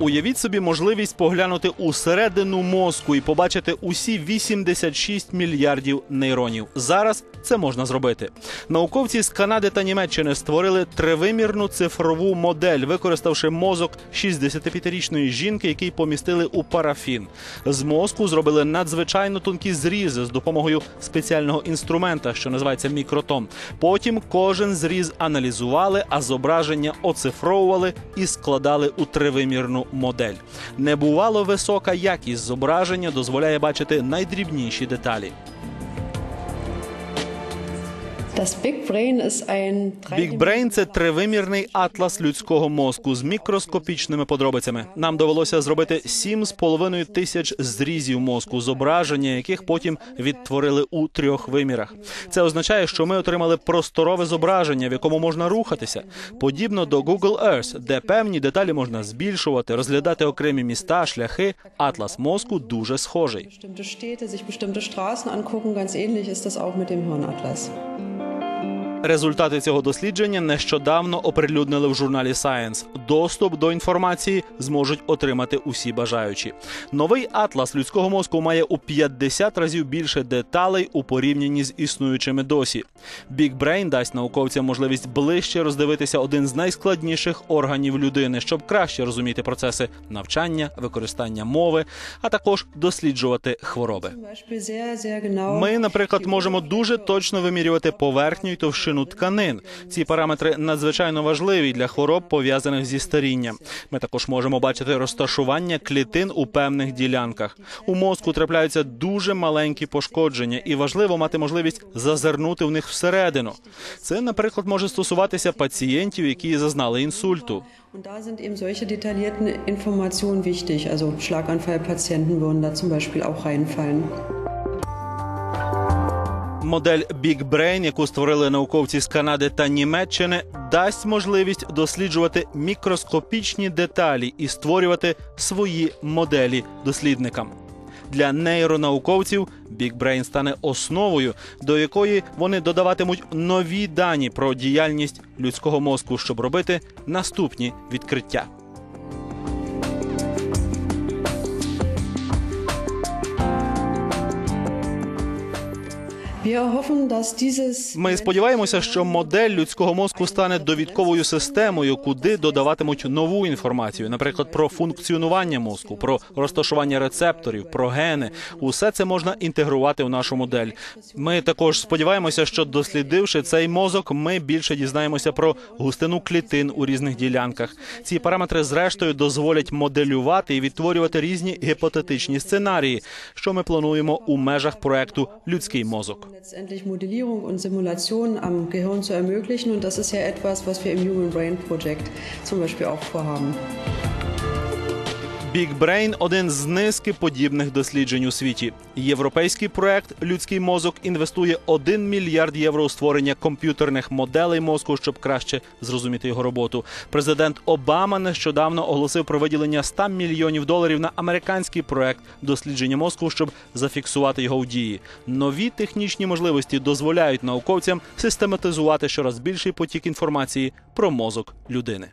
Уявіть собі можливість поглянути усередину мозку і побачити усі 86 мільярдів нейронів. Зараз це можна зробити. Науковці з Канади та Німеччини створили тривимірну цифрову модель, використавши мозок 65-річної жінки, який помістили у парафін. З мозку зробили надзвичайно тонкі зрізи з допомогою спеціального інструмента, що називається мікротом. Потім кожен зріз аналізували, а зображення оцифровували і складали у тривимірну модель. Небувало висока якість зображення дозволяє бачити найдрібніші деталі. Big Brain це тривимірний атлас людського мозку з мікроскопічними подробицями. Нам довелося зробити 7,5 тисяч зрізів мозку, зображення яких потім відтворили у трьох вимірах. Це означає, що ми отримали просторове зображення, в якому можна рухатися, подібно до Google Earth, де певні деталі можна збільшувати, розглядати окремі міста, шляхи. Атлас мозку дуже схожий. bestimmte Städte, sich bestimmte Straßen angucken. Ganz ähnlich ist das auch mit dem Hirnatlas. Результати цього дослідження нещодавно оприлюднили в журналі Science. Доступ до інформації зможуть отримати усі бажаючі. Новий атлас людського мозку має у 50 разів більше деталей у порівнянні з існуючими досі. Big Brain дасть науковцям можливість ближче роздивитися один з найскладніших органів людини, щоб краще розуміти процеси навчання, використання мови, а також досліджувати хвороби. Ми, наприклад, можемо дуже точно вимірювати поверхню і товщину тканин. Ці параметри надзвичайно важливі для хвороб, пов'язаних зі старінням. Ми також можемо бачити розташування клітин у певних ділянках. У мозку трапляються дуже маленькі пошкодження, і важливо мати можливість зазирнути в них всередину. Це, наприклад, може стосуватися пацієнтів, які зазнали інсульту. Und da sind eben solche detaillierten Informationen wichtig. Also Schlaganfallpatienten würden da zum Beispiel auch reinfallen. Модель Big Brain, яку створили науковці з Канади та Німеччини, дасть можливість досліджувати мікроскопічні деталі і створювати свої моделі дослідникам. Для нейронауковців Big Brain стане основою, до якої вони додаватимуть нові дані про діяльність людського мозку, щоб робити наступні відкриття. Ми сподіваємося, що модель людського мозку стане довідковою системою, куди додаватимуть нову інформацію, наприклад, про функціонування мозку, про розташування рецепторів, про гени. Усе це можна інтегрувати в нашу модель. Ми також сподіваємося, що дослідивши цей мозок, ми більше дізнаємося про густину клітин у різних ділянках. Ці параметри, зрештою, дозволять моделювати і відтворювати різні гіпотетичні сценарії, що ми плануємо у межах проекту Людський мозок. Letztendlich Modellierung und Simulation am Gehirn zu ermöglichen. Und das ist ja etwas, was wir im Human Brain Project zum Beispiel auch vorhaben. Big Brain – один з низки подібних досліджень у світі. Європейський проект Людський мозок інвестує 1 мільярд євро у створення комп'ютерних моделей мозку, щоб краще зрозуміти його роботу. Президент Обама нещодавно оголосив про виділення 100 мільйонів доларів на американський проект дослідження мозку, щоб зафіксувати його в дії. Нові технічні можливості дозволяють науковцям систематизувати щораз більший потік інформації про мозок людини.